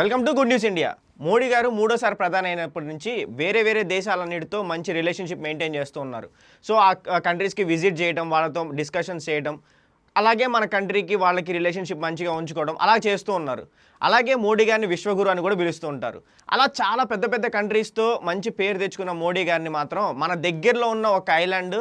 Welcome to good news India. Modi గారు మూడోసారి ప్రధాని అయినప్పటి నుంచి వేరే వేరే దేశాలన్నిటితో మంచి రిలేషన్షిప్ మెయింటైన్ చేస్తూ ఉన్నారు. సో ఆ కంట్రీస్కి విజిట్ చేయడం వాళ్ళతో డిస్కషన్స్ చేయడం అలాగే మన కంట్రీకి వాళ్ళకి రిలేషన్షిప్ మంచిగా ఉంచుకోవడం అలా చేస్తూ ఉన్నారు. అలాగే మోడీ గారిని విశ్వగురు అని కూడా పిలుస్తూ ఉంటారు. అలా చాలా పెద్ద పెద్ద కంట్రీస్తో మంచి పేరు తెచ్చుకున్న మోడీ గారిని మాత్రం మన దగ్గరలో ఉన్న ఒక ఐలాండ్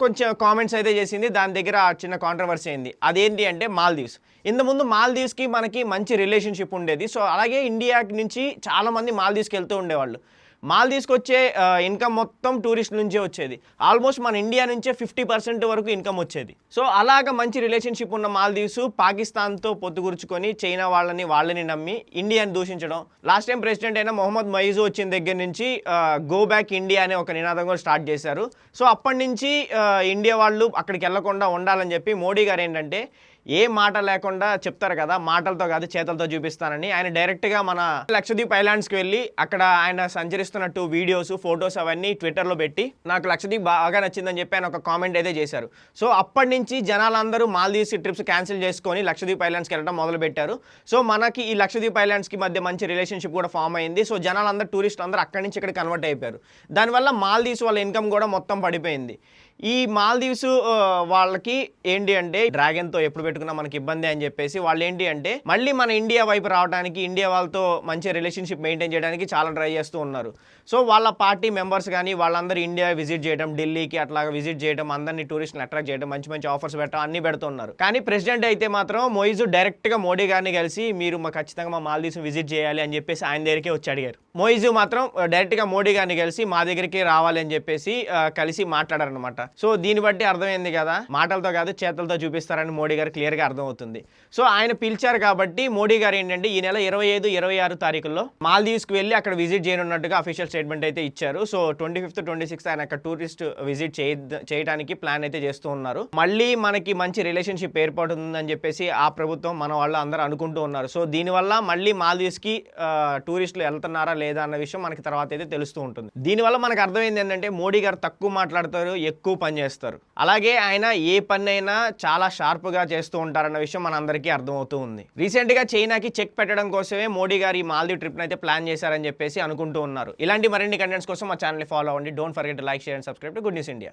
కొంచెం కామెంట్స్ అయితే చేసింది. దాని దగ్గర ఆ చిన్న కాంట్రవర్సీ అయింది. అదేంటి అంటే మాల్దీవ్స్. ఇంతకుముందు మాల్దీవ్స్కి మనకి మంచి రిలేషన్షిప్ ఉండేది. సో అలాగే ఇండియా నుంచి చాలామంది మాల్దీవ్స్కి వెళ్తూ ఉండేవాళ్ళు. మాల్దీవ్స్కి వచ్చే ఇన్కమ్ మొత్తం టూరిస్ట్ నుంచే వచ్చేది. ఆల్మోస్ట్ మన ఇండియా నుంచే ఫిఫ్టీ పర్సెంట్ వరకు ఇన్కమ్ వచ్చేది. సో అలాగ మంచి రిలేషన్షిప్ ఉన్న మాల్దీవ్స్ పాకిస్తాన్తో పొత్తుగురుచుకొని చైనా వాళ్ళని వాళ్ళని నమ్మి ఇండియాని దూషించడం. లాస్ట్ టైం ప్రెసిడెంట్ అయిన మొహమ్మద్ మైజు వచ్చిన దగ్గర నుంచి గో బ్యాక్ ఇండియా అనే ఒక నినాదం కూడా స్టార్ట్ చేశారు. సో అప్పటి నుంచి ఇండియా వాళ్ళు అక్కడికి వెళ్ళకుండా ఉండాలని చెప్పి మోడీ గారు ఏంటంటే ఏ మాట లేకుండా చెప్తారు కదా మాటలతో కాదు చేతలతో చూపిస్తానని. ఆయన డైరెక్ట్గా మన లక్షద్వీప్ ఐలాండ్స్కి వెళ్ళి అక్కడ ఆయన సంచరిస్తున్నట్టు వీడియోస్ ఫొటోస్ అవన్నీ ట్విట్టర్లో పెట్టి నాకు లక్షద్వీప్ బాగా నచ్చిందని చెప్పి ఆయన ఒక కామెంట్ అయితే చేశారు. సో అప్పటి నుంచి జనాలందరూ మాల్దీవ్స్ ట్రిప్స్ క్యాన్సిల్ చేసుకొని లక్షద్వీప్ ఐలాండ్స్కి వెళ్ళడం మొదలు పెట్టారు సో మనకి ఈ లక్షద్వీప్ ఐలాండ్స్కి మధ్య మంచి రిలేషన్షిప్ కూడా ఫామ్ అయింది. సో జనాలందరూ టూరిస్ట్ అందరూ అక్కడి నుంచి ఇక్కడ కన్వర్ట్ అయిపోయారు. దానివల్ల మాల్దీవ్స్ వాళ్ళ ఇన్కమ్ కూడా మొత్తం పడిపోయింది. ఈ మాల్దీవ్స్ వాళ్ళకి ఏంటి అంటే డ్రాగన్తో ఎప్పుడు పెట్టుకున్నా మనకి ఇబ్బంది అని చెప్పేసి వాళ్ళు ఏంటి అంటే మళ్ళీ మన ఇండియా వైపు రావడానికి ఇండియా వాళ్ళతో మంచి రిలేషన్షిప్ మెయింటైన్ చేయడానికి చాలా ట్రై చేస్తూ ఉన్నారు. సో వాళ్ళ పార్టీ మెంబర్స్ కానీ వాళ్ళందరూ ఇండియా విజిట్ చేయడం ఢిల్లీకి అట్లా విజిట్ చేయడం అందరినీ టూరిస్ట్ని అట్రాక్ట్ చేయడం మంచి మంచి ఆఫర్స్ పెట్టడం అన్ని పెడుతున్నారు. కానీ ప్రెసిడెంట్ అయితే మాత్రం మొయిజు డైరెక్ట్గా మోడీ గారిని కలిసి మీరు మా ఖచ్చితంగా మా మాల్దీవ్స్ విజిట్ చేయాలి అని చెప్పేసి ఆయన దగ్గరికే వచ్చి అడిగారు. మొయిజు మాత్రం డైరెక్ట్గా మోడీ గారిని కలిసి మా దగ్గరికి రావాలి అని చెప్పేసి కలిసి మాట్లాడారనమాట సో దీన్ని బట్టి అర్థమైంది కదా? మాటలతో కాదు చేతలతో చూపిస్తారని మోడీ గారు క్లియర్గా అర్థమవుతుంది. సో ఆయన పిలిచారు కాబట్టి మోడీ గారు ఏంటంటే ఈ నెల ఇరవై ఐదు ఇరవై ఆరు తారీఖుల్లో మాల్దీవ్స్కి వెళ్ళి అక్కడ విజిట్ చేయనున్నట్టుగా అఫీషియల్ స్టేట్మెంట్ అయితే ఇచ్చారు. So twenty fifth twenty sixth ఆయన అక్కడ టూరిస్ట్ విజిట్ చేయడానికి ప్లాన్ అయితే చేస్తూ ఉన్నారు. మళ్ళీ మనకి మంచి రిలేషన్షిప్ ఏర్పడుతుందని చెప్పేసి ఆ ప్రభుత్వం మన వాళ్ళు అందరూ అనుకుంటూ ఉన్నారు. సో దీనివల్ల మళ్ళీ మాల్దీవ్స్కి టూరిస్టులు వెళ్తున్నారా లేదా అన్న విషయం మనకి తర్వాత అయితే తెలుస్తూ ఉంటుంది. దీనివల్ల మనకు అర్థమైంది ఏంటంటే మోడీ గారు తక్కువ మాట్లాడతారు ఎక్కువ పని చేస్తారు. అలాగే ఆయన ఏ పని అయినా చాలా షార్ప్గా చేస్తూ ఉంటారన్న విషయం మనందరికీ అర్థమవుతూ ఉంది. రీసెంట్గా చైనాకి చెక్ పెట్టడం కోసమే మోడీ గారు ఈ మాల్దీవ్ ట్రిప్ని అయితే ప్లాన్ చేశారని చెప్పేసి అనుకుంటూ ఉన్నారు. ఇలాంటి మరిన్ని కంటెంట్స్ కోసం మా ఛానల్ని ఫాలో అవ్వండి. Don't forget like share and subscribe to good news India.